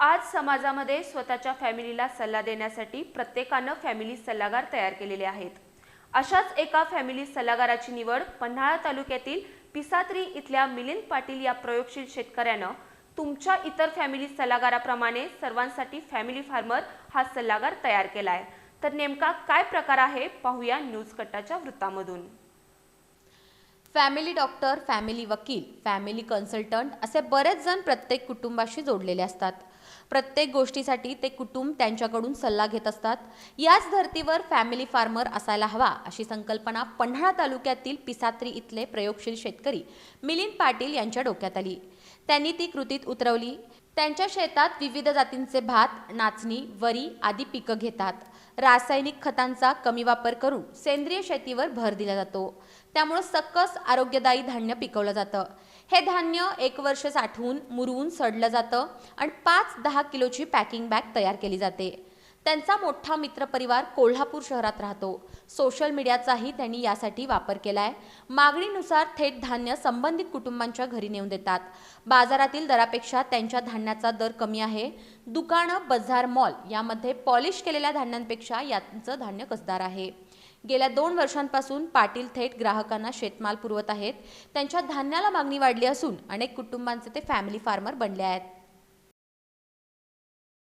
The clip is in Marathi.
आज समाजामध्ये स्वतःच्या फॅमिलीला सल्ला देण्यासाठी प्रत्येकानं फॅमिली सल्लागार तयार केलेले आहेत. अशाच एका फॅमिली सल्लागाराची निवड पन्हाळा तालुक्यातील पिसात्री इथल्या मिलिंद पाटील या प्रयोगशील शेतकऱ्यानं तुमच्या इतर फॅमिली सल्लागाराप्रमाणे सर्वांसाठी फॅमिली फार्मर हा सल्लागार तयार केला आहे तर नेमका काय प्रकार आहे पाहूया न्यूज कट्टाच्या वृत्तामधून. फॅमिली डॉक्टर फॅमिली वकील फॅमिली कन्सल्टंट असे बरेच जण प्रत्येक कुटुंबाशी जोडलेले असतात. प्रत्येक गोष्टीसाठी ते कुटुंब त्यांच्याकडून सल्ला घेत असतात. याच धर्तीवर फॅमिली फार्मर असायला हवा अशी संकल्पना पन्हाळा तालुक्यातील पिसात्री इथले प्रयोगशील शेतकरी मिलिंद पाटील यांच्या डोक्यात आली. त्यांनी ती कृतीत उतरवली. त्यांच्या शेतात विविध जातींचे भात नाचणी वरी आदी पिकं घेतात. रासायनिक खतांचा कमी वापर करून सेंद्रिय शेतीवर भर दिला जातो. त्यामुळं सकस आरोग्यदायी धान्य पिकवलं जातं. हे धान्य एक वर्ष साठवून मुरवून सडलं जातं आणि पाच दहा किलोची पॅकिंग बॅग तयार केली जाते. त्यांचा मोठा मित्रपरिवार कोल्हापूर शहरात राहतो. सोशल मीडियाचाही त्यांनी यासाठी वापर केलाय. मागणीनुसार थेट धान्य संबंधित कुटुंबांच्या घरी नेऊन देतात. बाजारातील दरापेक्षा त्यांच्या धान्याचा दर कमी आहे. दुकानं बझार मॉल यामध्ये पॉलिश केलेल्या धान्यांपेक्षा यांचं धान्य कसदार आहे. गेल्या दोन वर्षांपासून पाटील थेट ग्राहकांना शेतमाल पुरवत आहेत. त्यांच्या धान्याला मागणी वाढली असून अनेक कुटुंबांचे ते फॅमिली फार्मर बनले आहेत.